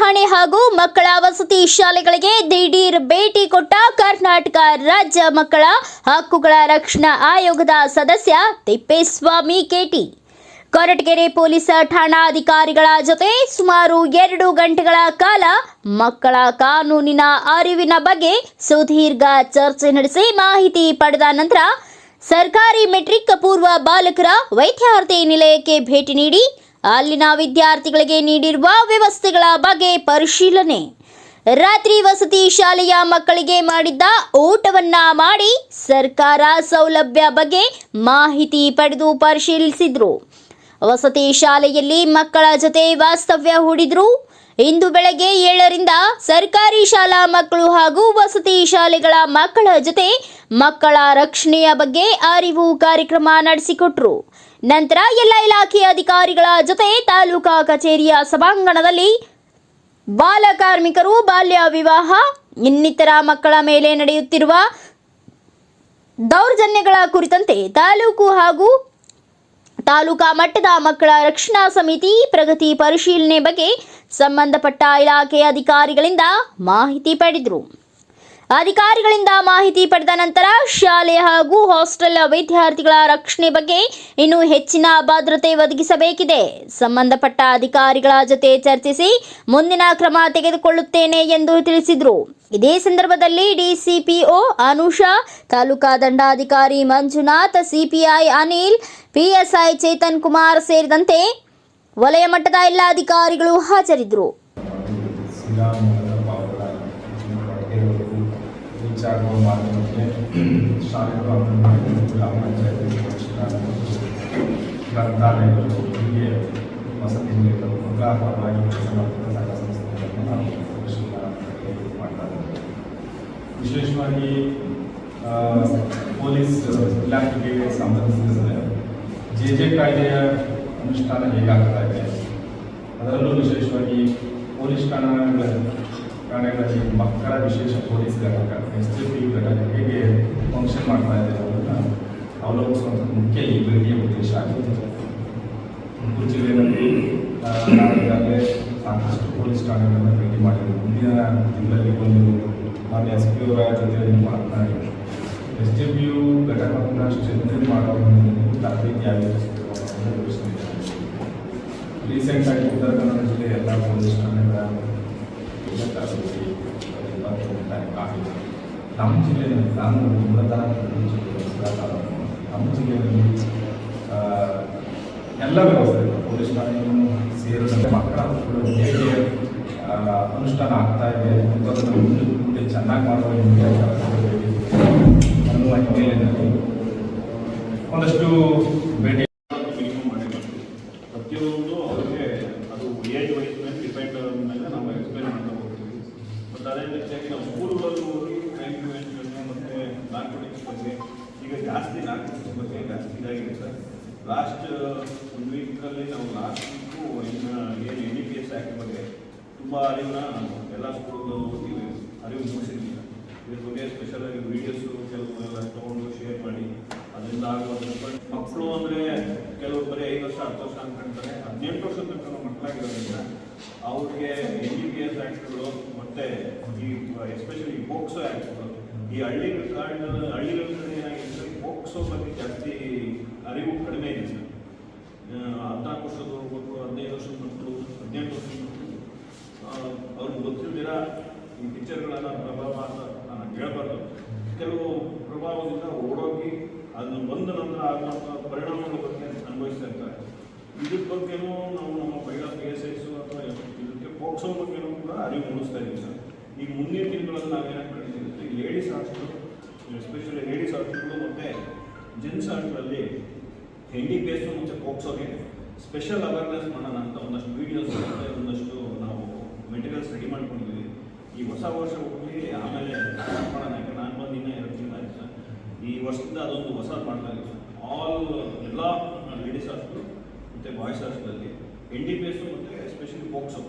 ಮಕ್ಕಳ ವಸತಿ ಶಾಲೆಗಳಿಗೆ ದಿಢೀರ್ ಭೇಟಿ ಕೊಟ್ಟ ಕರ್ನಾಟಕ ರಾಜ್ಯ ಮಕ್ಕಳ ಹಕ್ಕುಗಳ ರಕ್ಷಣಾ ಆಯೋಗದ ಸದಸ್ಯ ತಿಪ್ಪೇಸ್ವಾಮಿ ಕೇಟಿ. ಕೊರಟಗೆರೆ ಪೊಲೀಸ್ ಠಾಣಾಧಿಕಾರಿಗಳ ಜೊತೆ ಸುಮಾರು ಎರಡು ಗಂಟೆಗಳ ಕಾಲ ಮಕ್ಕಳ ಕಾನೂನಿನ ಅರಿವಿನ ಬಗ್ಗೆ ಸುದೀರ್ಘ ಚರ್ಚೆ ನಡೆಸಿ ಮಾಹಿತಿ ಪಡೆದ ನಂತರ ಸರ್ಕಾರಿ ಮೆಟ್ರಿಕ್ ಪೂರ್ವ ಬಾಲಕರ ವೈದ್ಯಾರ್ಥಿ ನಿಲಯಕ್ಕೆ ಭೇಟಿ ನೀಡಿ ಅಲ್ಲಿನ ವಿದ್ಯಾರ್ಥಿಗಳಿಗೆ ನೀಡಿರುವ ವ್ಯವಸ್ಥೆಗಳ ಬಗ್ಗೆ ಪರಿಶೀಲನೆ. ರಾತ್ರಿ ವಸತಿ ಶಾಲೆಯ ಮಕ್ಕಳಿಗೆ ಮಾಡಿದ್ದ ಊಟವನ್ನ ಮಾಡಿ ಸರ್ಕಾರ ಸೌಲಭ್ಯ ಬಗ್ಗೆ ಮಾಹಿತಿ ಪಡೆದು ಪರಿಶೀಲಿಸಿದ್ರು. ವಸತಿ ಶಾಲೆಯಲ್ಲಿ ಮಕ್ಕಳ ಜೊತೆ ವಾಸ್ತವ್ಯ ಹೂಡಿದ್ರು. ಇಂದು ಬೆಳಗ್ಗೆ ಏಳರಿಂದ ಸರ್ಕಾರಿ ಶಾಲಾ ಮಕ್ಕಳು ಹಾಗೂ ವಸತಿ ಶಾಲೆಗಳ ಮಕ್ಕಳ ಜೊತೆ ಮಕ್ಕಳ ರಕ್ಷಣೆಯ ಬಗ್ಗೆ ಅರಿವು ಕಾರ್ಯಕ್ರಮ ನಡೆಸಿಕೊಟ್ರು. ನಂತರ ಎಲ್ಲ ಇಲಾಖೆಯ ಅಧಿಕಾರಿಗಳ ಜೊತೆ ತಾಲೂಕಾ ಕಚೇರಿಯ ಸಭಾಂಗಣದಲ್ಲಿ ಬಾಲ ಕಾರ್ಮಿಕರು ಬಾಲ್ಯ ವಿವಾಹ, ಇನ್ನಿತರ ಮಕ್ಕಳ ಮೇಲೆ ನಡೆಯುತ್ತಿರುವ ದೌರ್ಜನ್ಯಗಳ ಕುರಿತಂತೆ ತಾಲೂಕು ಹಾಗೂ ತಾಲೂಕಾ ಮಟ್ಟದ ಮಕ್ಕಳ ರಕ್ಷಣಾ ಸಮಿತಿ ಪ್ರಗತಿ ಪರಿಶೀಲನೆ ಬಗ್ಗೆ ಸಂಬಂಧಪಟ್ಟ ಇಲಾಖೆ ಅಧಿಕಾರಿಗಳಿಂದ ಮಾಹಿತಿ ಪಡೆದರು. ಅಧಿಕಾರಿಗಳಿಂದ ಮಾಹಿತಿ ಪಡೆದ ನಂತರ ಶಾಲೆ ಹಾಗೂ ಹಾಸ್ಟೆಲ್ ವಿದ್ಯಾರ್ಥಿಗಳ ರಕ್ಷಣೆ ಬಗ್ಗೆ ಇನ್ನೂ ಹೆಚ್ಚಿನ ಭದ್ರತೆ ಒದಗಿಸಬೇಕಿದೆ. ಸಂಬಂಧಪಟ್ಟ ಅಧಿಕಾರಿಗಳ ಜೊತೆ ಚರ್ಚಿಸಿ ಮುಂದಿನ ಕ್ರಮ ತೆಗೆದುಕೊಳ್ಳುತ್ತೇನೆ ಎಂದು ತಿಳಿಸಿದರು. ಇದೇ ಸಂದರ್ಭದಲ್ಲಿ D C P O Anusha, taluka ದಂಡಾಧಿಕಾರಿ Manjunath, C P I Anil, P S I Chetan Kumar ಸೇರಿದಂತೆ ವಲಯ ಮಟ್ಟದ ಎಲ್ಲ ಅಧಿಕಾರಿಗಳು ಹಾಜರಿದ್ದರು. ರೀಚ್ ಆಗುವ ಮಾರ್ಗಕ್ಕೆ ಶಾಲೆಗಳು ಅಂಗನವಾಡಿ ಗ್ರಾಮ ಪಂಚಾಯತಿ ಗ್ರಂಥಾಲಯಗಳು, ಹೀಗೆ ವಸತಿ ನಿಲಯಗಳು ಮಕ್ಕಳ ಮಾಡ್ತಾ ಇದ್ದೇವೆ. ವಿಶೇಷವಾಗಿ ಪೊಲೀಸ್ ಇಲಾಖೆಗೆ ಸಂಬಂಧಿಸಿದಂತೆ ಜೆ ಜೆ ಕಾಯ್ದೆಯ ಅನುಷ್ಠಾನ ಹೇಗಾಗ್ತಾ ಅದರಲ್ಲೂ ವಿಶೇಷವಾಗಿ ಪೊಲೀಸ್ ಠಾಣೆಗಳ ಠಾಣೆಗಳಲ್ಲಿ ಮಕ್ಕಳ ವಿಶೇಷ ಪೊಲೀಸ್ ಘಟಕ ಎಸ್ ಟಿ ಪಿ ಘಟಕ ಹೇಗೆ ಫಂಕ್ಷನ್ ಮಾಡ್ತಾ ಇದೆ ಅನ್ನೋದನ್ನು ಅವಲೋಕಿಸುವಂಥ ಮುಖ್ಯ ಈ ಭೇಟಿಯ ಉದ್ದೇಶ ಆಗಿದೆ ತುಮಕೂರು ಜಿಲ್ಲೆಯಲ್ಲಿ ಆ, ನಾವು ಈಗಾಗಲೇ ಸಾಕಷ್ಟು ಪೊಲೀಸ್ ಠಾಣೆಗಳನ್ನು ಭೇಟಿ ಮಾಡಿದ್ದೀವಿ ಮುಂದಿನ ತಿಂಗಳಲ್ಲಿ ಒಂದು ಮಾನ್ಯ ಎಸ್ ಪಿ ಅವರ ಜೊತೆಯಲ್ಲಿ ಮಾತನಾಡಿ ಎಸ್ ಡಿ ಪಿ ಯು ಘಟಕವನ್ನು ಸ್ಟ್ರೆಂಥನ್ ಮಾಡೋ ಒಂದು ತರಬೇತಿ ಆಯೋಜಿಸಬೇಕು ಅನ್ನೋ ಯೋಚನೆ ಇದೆ. ರೀಸೆಂಟ್ ಆಗಿ ಉತ್ತರ ಕನ್ನಡ ಜಿಲ್ಲೆ ಎಲ್ಲ ಪೊಲೀಸ್ ಠಾಣೆಗಳ ನಮ್ಮ ಜಿಲ್ಲೆಯಲ್ಲಿ ನಾನು ಮೂಲತಃ ತಾಲೂಕು. ನಮ್ಮ ಜಿಲ್ಲೆಯಲ್ಲಿ ಎಲ್ಲ ವ್ಯವಸ್ಥೆ ಪೊಲೀಸ್ ಠಾಣೆಯನ್ನು ಸೇರಿದಂತೆ ಮಕ್ಕಳ ಹೇಗೆ ಅನುಷ್ಠಾನ ಆಗ್ತಾ ಇದೆ ಮುಂದೆ ಮುಂದೆ ಚೆನ್ನಾಗಿ ಮಾಡುವ ನಿಮಗೆ ಒಂದಷ್ಟು ಭೇಟಿ ಮತ್ತು ನಮ್ಮ ಸ್ಕೂಲ್ಗಳಲ್ಲಿ ಹೋಗಿ ವೇಸ್ಟ್ಗಳನ್ನು ಮತ್ತು ನಾರ್ಕೋಟಿಕ್ಸ್ ಬಗ್ಗೆ ಈಗ ಜಾಸ್ತಿ ನಾರ್ಕೋಟಿಕ್ಸ್ ಬಗ್ಗೆ ಜಾಸ್ತಿ ಇದಾಗಿದೆ ಸರ್. ಲಾಸ್ಟ್ ಒಂದು ವೀಕಲ್ಲಿ ನಾವು ಲಾಸ್ಟ್ ವೀಕು ಇನ್ನು ಏನು N D P S act ಬಗ್ಗೆ ತುಂಬ ಅರಿವನ್ನ ಎಲ್ಲ ಸ್ಕೂಲ್ಗಳಲ್ಲಿ ಹೋಗಿ ಅರಿವು ಮೂಡಿಸಿದ್ದೀವಿ ಇದ್ರ ಬಗ್ಗೆ ಸ್ಪೆಷಲ್ ಆಗಿ ವಿಡಿಯೋಸು ಎಲ್ಲ ತೊಗೊಂಡು ಶೇರ್ ಮಾಡಿ. ಅದರಿಂದ ಆಗುವಂಥ ಮಕ್ಕಳು ಅಂದರೆ ಕೆಲವರು ಬರೀ ಐದು ವರ್ಷ, ಹತ್ತು ವರ್ಷ ಅನ್ಕೊಂತಾರೆ. ಹದಿನೆಂಟು ವರ್ಷ ತನಕ ಮಕ್ಕಳಾಗಿರೋದ್ರಿಂದ ಅವ್ರಿಗೆ ಎನ್ ಡಿ ಪಿ ಎಸ್ ಆ್ಯಕ್ಟ್ಗಳು ಮತ್ತು ಈ ಎಸ್ಪೆಷಲಿ ಪೋಕ್ಸೋ ಆ್ಯಕ್ಟ್ಗಳು ಈ ಹಳ್ಳಿ ಕಾರ್ಡ್ ಹಳ್ಳಿಗಳ ಕಡೆ ಏನಾಗಿದೆ ಪೋಕ್ಸೋ ಬಗ್ಗೆ ಜಾಸ್ತಿ ಅರಿವು ಕಡಿಮೆ ಇದೆ ಸರ್. ಹದಿನಾಲ್ಕು ವರ್ಷದ ಮಕ್ಕಳು ಹದಿನೈದು ವರ್ಷದ ಮಕ್ಕಳು, ಹದಿನೆಂಟು ವರ್ಷದ ಮಕ್ಕಳು ಅವ್ರಿಗೆ ಗೊತ್ತಿಲ್ದಿರ ಈ ಪಿಕ್ಚರ್ಗಳನ್ನು ಪ್ರಭಾವ ಅಂತ ನಾನು ಹೇಳ್ಬಾರ್ದು. ಕೆಲವು ಪ್ರಭಾವದಿಂದ ಓಡೋಗಿ ಅದನ್ನು ಬಂದ ನಂತರ ಆಗುವಂಥ ಪರಿಣಾಮಗಳ ಬಗ್ಗೆ ಅನುಭವಿಸ್ತಾ ಇರ್ತಾರೆ. ಇದ್ರ ಬಗ್ಗೆನೂ ನಾವು ನಮ್ಮ ಮಹಿಳಾ ಪಿ ಎಸ್ ಐಸು ಅಥವಾ ಇದಕ್ಕೆ ಪೋಕ್ಸೋ ಬಗ್ಗೆನೂ ಕೂಡ ಅರಿವು ಮೂಡಿಸ್ತಾ ಇದ್ದೀವಿ ಸರ್. ಈ ಮುಂದಿನ ದಿನಗಳಲ್ಲಿ ನಾವೇನಾಗಿ ಈ ಲೇಡೀಸ್ ಹಾಸ್ಟೆಲ್ ಎಸ್ಪೆಷಲಿ ಲೇಡೀಸ್ ಹಾಸ್ಟೆಲ್ಗಳು ಮತ್ತು ಜೆಂಟ್ಸ್ ಹಾಸ್ಟೆಲಲ್ಲಿ ಹೆಂಡಿ ಡಿ ಮುಂಚೆ ಎಸ್ ಪೋಕ್ಸೋಗೆ ಸ್ಪೆಷಲ್ ಅವೇರ್ನೆಸ್ ಮಾಡೋಣ ಅಂತ ಒಂದಷ್ಟು ವೀಡಿಯೋಸ್ ಒಂದಷ್ಟು ನಾವು ಮೆಟೀರಿಯಲ್ಸ್ ರೆಡಿ ಮಾಡ್ಕೊಂಡಿದ್ದೀವಿ. ಈ ಹೊಸ ವರ್ಷ ಹೋಗಿ ಆಮೇಲೆ ಮಾಡೋಣ. ಯಾಕಂದ್ರೆ ನಾನು ಬಂದು ಇನ್ನೂ ಎರಡು ತಿಂಗಳಾಯ್ತು ಸರ್. ಈ ವರ್ಷದಿಂದ ಅದೊಂದು ಹೊಸ ಮಾಡ್ತಾ ಸರ್. ಆಲ್ ಮತ್ತು ಬಾಯ್ಸ್ ಹಾಸ್ಟೆಲಲ್ಲಿ ಎನ್ ಡಿ ಪಿ ಎಸ್ ಮತ್ತು ಎಸ್ಪೆಷಲಿ ಪೋಕ್ಸೋ